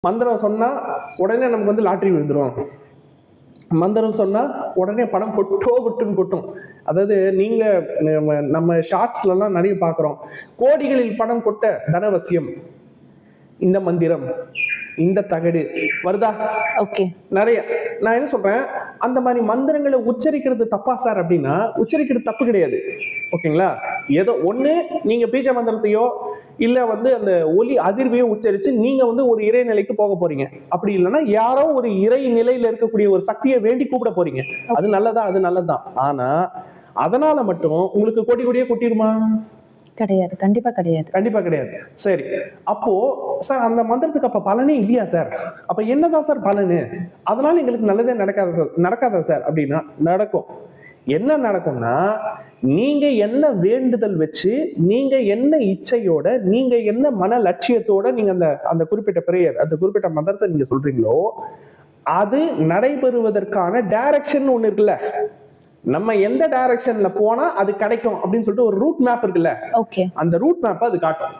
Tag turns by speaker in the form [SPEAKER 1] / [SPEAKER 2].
[SPEAKER 1] மந்திரம் சொன்னா உடனே நமக்கு வந்து லாட்டரி விழுந்துரும். மந்திரம் சொன்னா உடனே பணம் கொட்டோ கொட்டுன்னு கொட்டும். அதாவது நீங்க நம்ம- நம்ம ஷார்ட்ஸ்ல எல்லாம் நிறைய பார்க்குறோம் கோடிகளில் பணம் கொட்ட தனவசியம். இந்த மந்திரம் இந்த தகடு. வருதா?
[SPEAKER 2] ஓகே.
[SPEAKER 1] நிறைய. நான் என்ன சொல்றேன்? அந்த மாதிரி மந்திரங்களை உச்சரிக்கிறது தப்பா சார் அப்படின்னா உச்சரிக்கிறது தப்பு கிடையாது. ஓகேங்களா? ஏதோ ஒண்ணு நீங்க பீஜ மந்திரத்தையோ இல்ல வந்து அந்த ஒலி அதிர்வையோ உச்சரிச்சு நீங்க வந்து ஒரு இறை நிலைக்கு போக போறீங்க. அப்படி இல்லைன்னா யாரோ ஒரு இறை நிலையில இருக்கக்கூடிய ஒரு சக்தியை வேண்டி கூப்பிட போறீங்க. அது நல்லதா அது நல்லதுதான். ஆனா அதனால மட்டும் உங்களுக்கு கோடி கோடியே கொட்டிருமா
[SPEAKER 2] கிடையாது கண்டிப்பா கிடையாது.
[SPEAKER 1] கண்டிப்பா கிடையாது. சரி அப்போ சார் அந்த மந்திரத்துக்கு அப்ப பலனே இல்லையா சார்? அப்ப என்னதான் சார் பலனு? அதனால எங்களுக்கு நல்லதே நடக்காத நடக்காதா சார்? அப்படின்னா நடக்கும். என்ன நடக்கும்னா நீங்க என்ன வேண்டுதல் வச்சு நீங்க என்ன இச்சையோட நீங்க என்ன மன லட்சியத்தோட நீங்க அந்த அந்த குறிப்பிட்ட பிரேயர் அந்த குறிப்பிட்ட மந்திரத்தை நீங்க சொல்றீங்களோ அது நடைபெறுவதற்கான டைரக்ஷன் ஒண்ணு இருக்குல்ல. நம்ம எந்த டைரக்ஷன்ல போனா அது கிடைக்கும் அப்படின்னு சொல்லிட்டு ஒரு ரூட் மேப் இருக்குல்ல.
[SPEAKER 2] ஓகே
[SPEAKER 1] அந்த ரூட் மேப்பை அது காட்டும்.